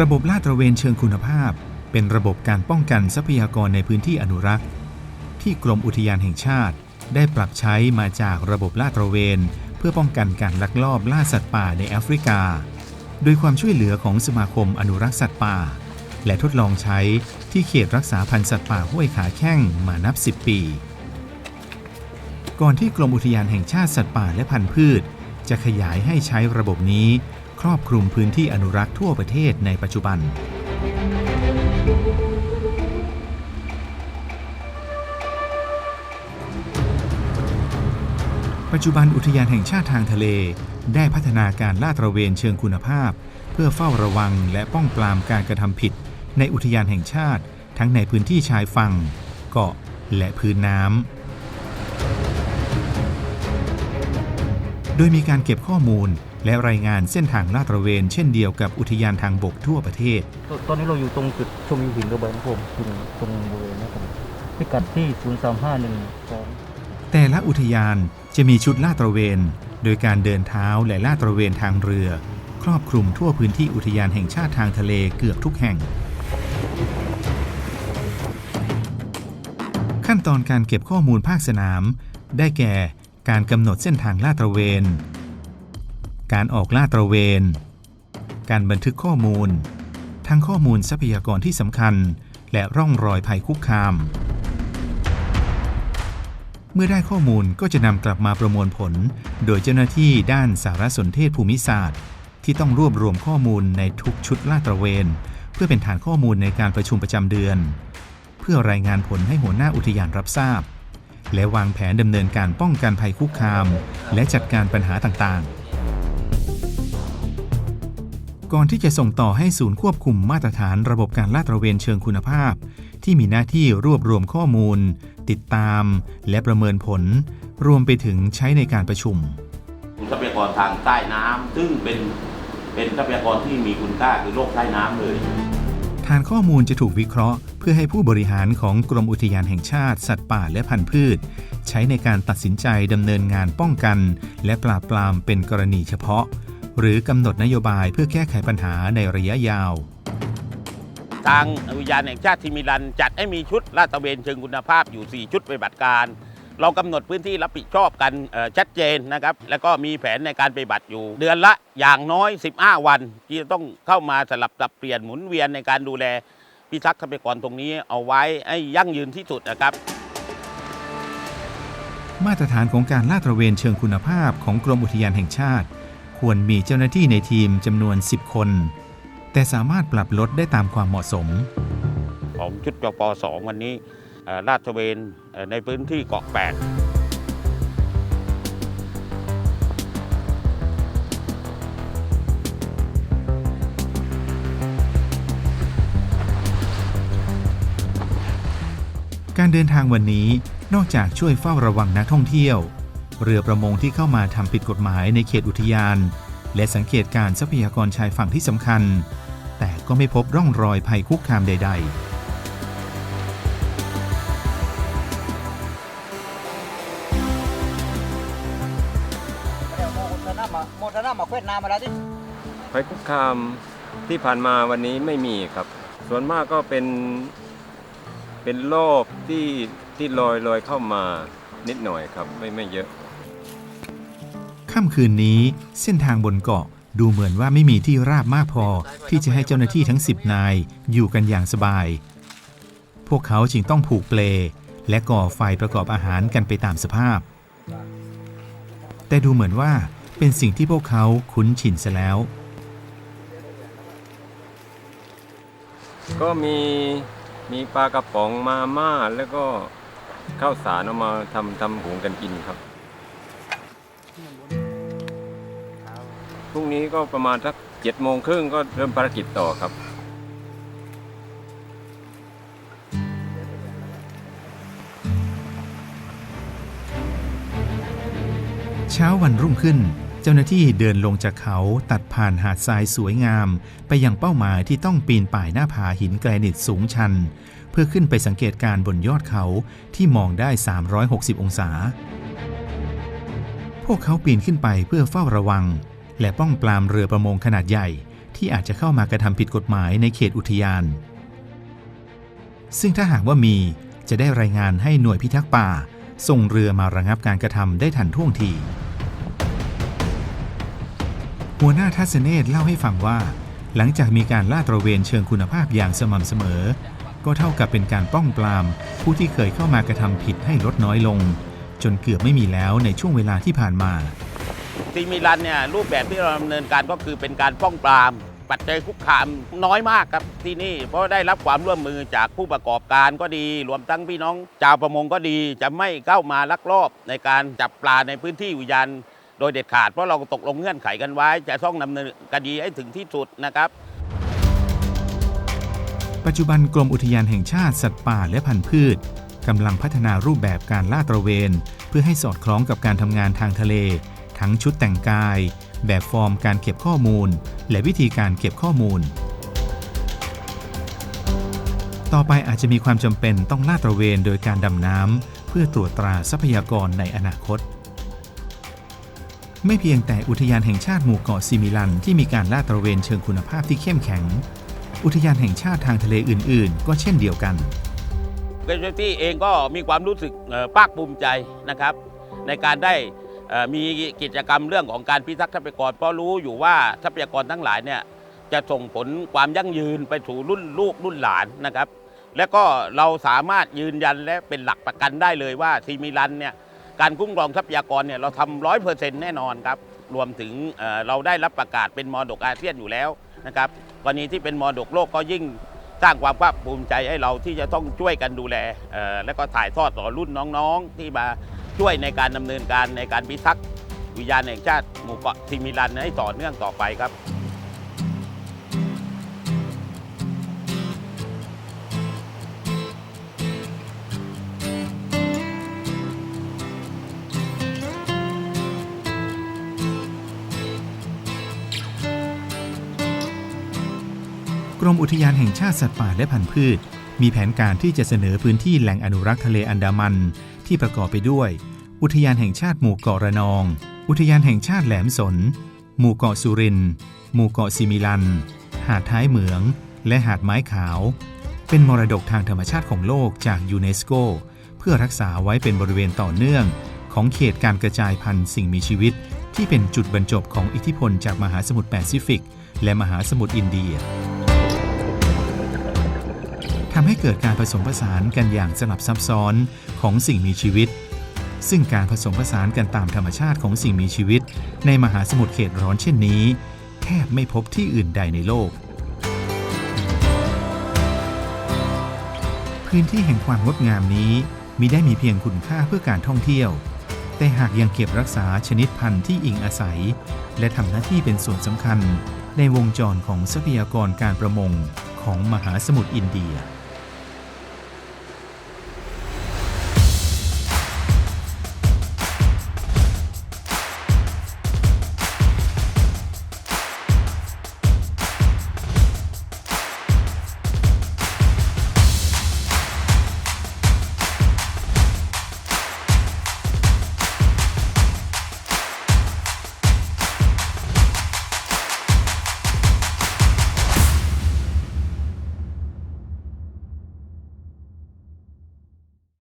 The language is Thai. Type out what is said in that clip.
ระบบลาดตระเวนเชิงคุณภาพ เป็นระบบการป้องกันทรัพยากรในพื้นที่อนุรักษ์ ที่กรมอุทยานแห่งชาติ ได้ปรับใช้มาจากระบบลาดตระเวน เพื่อป้องกันการลักลอบล่าสัตว์ป่าในแอฟริกา โดยความช่วยเหลือของสมาคมอนุรักษ์สัตว์ป่า และทดลองใช้ที่เขตรักษาพันธุ์สัตว์ป่าห้วยขาแข้งมานับ 10 ปี ก่อนที่กรมอุทยานแห่งชาติสัตว์ป่าและพันธุ์พืช จะขยายให้ใช้ระบบนี้ ครอบคลุมพื้นที่อนุรักษ์ทั่วประเทศในปัจจุบัน ปัจจุบันอุทยานแห่งชาติทางทะเล ได้พัฒนาการลาดตระเวนเชิงคุณภาพ เพื่อเฝ้าระวังและป้องปรามการกระทำผิด ในอุทยานแห่งชาติ ทั้งในพื้นที่ชายฝั่ง เกาะ และพื้นน้ำโดยมีการเก็บข้อมูล และรายงานเส้นทางลาดตระเวน เช่นเดียวกับอุทยานทางบกทั่วประเทศ ตอนนี้เราอยู่ตรงจุดชมวิวหินกระเบื้องครับผมอยู่ตรงบริเวณนะครับผมพิกัดที่ 03512 แต่ละอุทยานจะมีชุดลาดตระเวน โดยการเดินเท้าและลาดตระเวนทางเรือ ครอบคลุมทั่วพื้นที่อุทยานแห่งชาติทางทะเลเกือบทุกแห่ง ขั้นตอนการเก็บข้อมูลภาคสนาม ได้แก่การกำหนดเส้นทางลาดตระเวน การออกลาดตระเวน การบันทึกข้อมูล ทั้งข้อมูลทรัพยากรที่สำคัญ และร่องรอยภัยคุกคาม เมื่อได้ข้อมูลก็จะนำกลับมาประมวลผล โดยเจ้าหน้าที่ด้านสารสนเทศภูมิศาสตร์ ที่ต้องรวบรวมข้อมูลในทุกชุดลาดตระเวน เพื่อเป็นฐานข้อมูลในการประชุมประจำเดือน เพื่อรายงานผลให้หัวหน้าอุทยานรับทราบและวางแผนดำเนินการป้องกันภัยคุกคาม และจัดการปัญหาต่างๆ ก่อนที่จะส่งต่อให้ศูนย์ควบคุมมาตรฐานระบบการลาดตระเวนเชิงคุณภาพ ที่มีหน้าที่รวบรวมข้อมูล ติดตาม และประเมินผล รวมไปถึงใช้ในการประชุมทรัพยากรทางใต้น้ำซึ่งเป็นเป็นทรัพยากรที่มีคุณค่าคือโลกใต้น้ำเลยฐานข้อมูลจะถูกวิเคราะห์ เพื่อให้ผู้บริหารของกรมอุทยานแห่งชาติสัตว์ป่าและพันธุ์พืช ใช้ในการตัดสินใจดำเนินงานป้องกัน และปราบปรามเป็นกรณีเฉพาะ หรือกำหนดนโยบายเพื่อแก้ไขปัญหาในระยะยาว ทางอุทยานแห่งชาติทิมิรัน จัดให้มีชุดลาดตระเวนเชิงคุณภาพอยู่ 4 ชุดปฏิบัติการ เรากำหนดพื้นที่รับผิดชอบกันเอ่อชัดเจนนะครับ แล้วก็มีแผนในการปฏิบัติอยู่ เดือนละอย่างน้อย 15 วัน ที่จะต้องเข้ามาสลับสับเปลี่ยนหมุนเวียนในการดูแลพิทักษ์ทรัพยากรตรงนี้เอาไว้ให้ยั่งยืนที่สุดนะครับมาตรฐานของการลาดตระเวนเชิงคุณภาพของกรมอุทยานแห่งชาติ ควรมีเจ้าหน้าที่ในทีมจำนวน 10 คน แต่สามารถปรับลดได้ตามความเหมาะสม ของชุดจปสองวันนี้เอ่อลาดตระเวนเอ่อในพื้นที่เกาะแปดการเดินทางวันนี้นอกจากช่วยเฝ้าระวังนักท่องเที่ยว เรือประมงที่เข้ามาทำผิดกฎหมายในเขตอุทยาน และสังเกตการทรัพยากรชายฝั่งที่สำคัญ แต่ก็ไม่พบร่องรอยภัยคุกคามใดๆหมดแล้วนะมาเควดน้ำมาแล้วที่ภัยคุกคามที่ผ่านมาวันนี้ไม่มีครับ ส่วนมากก็เป็นเป็นโรคที่ที่ลอยลอยเข้ามานิดหน่อยครับ ไม่ไม่เยอะ ค่ำคืนนี้เส้นทางบนเกาะดูเหมือนว่าไม่มีที่ราบมากพอที่จะให้เจ้าหน้าที่ทั้ง 10 นายอยู่กันอย่างสบาย พวกเขาจึงต้องผูกเปล และก่อไฟประกอบอาหารกันไปตามสภาพ แต่ดูเหมือนว่าเป็นสิ่งที่พวกเขาคุ้นชินซะแล้ว ก็มีมีปลากระป๋องมาม่าแล้วก็ข้าวสารเอามาทำทำหุงกันกินครับ รุ่งนี้ก็ประมาณสักเจ็ดโมงครึ่งก็เริ่มภารกิจต่อครับเช้าวันรุ่งขึ้น เจ้าหน้าที่เดินลงจากเขาตัดผ่านหาดทรายสวยงาม ไปยังเป้าหมายที่ต้องปีนป่ายหน้าผาหินแกรนิตสูงชัน เพื่อขึ้นไปสังเกตการบนยอดเขาที่มองได้ 360 องศา พวกเขาปีนขึ้นไปเพื่อเฝ้าระวัง และป้องปรามเรือประมงขนาดใหญ่ ที่อาจจะเข้ามากระทำผิดกฎหมายในเขตอุทยาน ซึ่งถ้าหากว่ามีจะได้รายงานให้หน่วยพิทักษ์ป่า ส่งเรือมาระงับการกระทำได้ทันท่วงที หัวหน้าทัศเนศเล่าให้ฟังว่า หลังจากมีการล่าตระเวนเชิงคุณภาพอย่างสม่ำเสมอ ก็เท่ากับเป็นการป้องปราม ผู้ที่เคยเข้ามากระทำผิดให้ลดน้อยลง จนเกือบไม่มีแล้วในช่วงเวลาที่ผ่านมา ทีมิลันเนี่ยรูปแบบที่เราดำเนินการก็คือเป็นการป้องปรามปัจจัยคุกคามน้อยมากครับที่นี่ เพราะได้รับความร่วมมือจากผู้ประกอบการก็ดี รวมทั้งพี่น้องชาวประมงก็ดี จะไม่เข้ามาลักลอบในการจับปลาในพื้นที่อุทยานโดยเด็ดขาดเพราะเราตกลงเงื่อนไขกันไว้ จะต้องดำเนินคดีให้ถึงที่สุดนะครับ ปัจจุบันกรมอุทยานแห่งชาติสัตว์ป่าและพันธุ์พืชกำลังพัฒนารูปแบบการล่าตระเวน เพื่อให้สอดคล้องกับการทำงานทางทะเล ทั้งชุดแต่งกาย แบบฟอร์มการเก็บข้อมูล และวิธีการเก็บข้อมูล ต่อไปอาจจะมีความจำเป็นต้องลาดตระเวนโดยการดำน้ำเพื่อตรวจตราทรัพยากรในอนาคต ไม่เพียงแต่อุทยานแห่งชาติหมู่เกาะซิมิลันที่มีการลาดตระเวนเชิงคุณภาพที่เข้มแข็ง อุทยานแห่งชาติทางทะเลอื่น ๆ ก็เช่นเดียวกันเกรตี้เองก็มีความรู้สึกภาคภูมิใจนะครับ ในการได้ มีกิจกรรมเรื่องของการพิทักษ์ทรัพยากร เพราะรู้อยู่ว่าทรัพยากรทั้งหลายเนี่ยจะส่งผลความยั่งยืนไปสู่รุ่นลูกรุ่นหลานนะครับ และก็เราสามารถยืนยันและเป็นหลักประกันได้เลยว่าทีมิลันเนี่ยการคุ้มครองทรัพยากรเนี่ยเราทำร้อยเปอร์เซ็นต์แน่นอนครับรวมถึงเเราได้รับประกาศเป็นมรดกอาเซียนอยู่แล้วนะครับกรณีที่เป็นมรดกโลกก็ยิ่งสร้างความภาคภูมิใจให้เราที่จะต้องช่วยกันดูแลและก็ถ่ายทอดต่อรุ่นน้องๆที่มา ช่วยในการดำเนินการในการพิทักษ์วิญญาณแห่งชาติหมู่เกาะทิมิลันให้ต่อเนื่องต่อไปครับกรมอุทยานแห่งชาติสัตว์ป่าและพันธุ์พืช มีแผนการที่จะเสนอพื้นที่แหล่งอนุรักษ์ทะเลอันดามัน ที่ประกอบไปด้วย อุทยานแห่งชาติหมู่เกาะระนอง อุทยานแห่งชาติแหลมสน หมู่เกาะสุรินทร์หมู่เกาะซิมิลัน หาดท้ายเหมือง และหาดไม้ขาว เป็นมรดกทางธรรมชาติของโลกจากยูเนสโก เพื่อรักษาไว้เป็นบริเวณต่อเนื่อง ของเขตการกระจายพันธุ์สิ่งมีชีวิต ที่เป็นจุดบรรจบของอิทธิพลจากมหาสมุทรแปซิฟิก และมหาสมุทรอินเดีย ทำให้เกิดการผสมผสานกันอย่างสลับซับซ้อนของสิ่งมีชีวิต ซึ่งการผสมผสานกันตามธรรมชาติของสิ่งมีชีวิต ในมหาสมุทรเขตร้อนเช่นนี้ แทบไม่พบที่อื่นใดในโลก พื้นที่แห่งความงดงามนี้มิได้มีเพียงคุณค่าเพื่อการท่องเที่ยว แต่หากยังเก็บรักษาชนิดพันธุ์ที่อิงอาศัย และทำหน้าที่เป็นส่วนสำคัญ ในวงจรของทรัพยากรการประมงของมหาสมุทรอินเดีย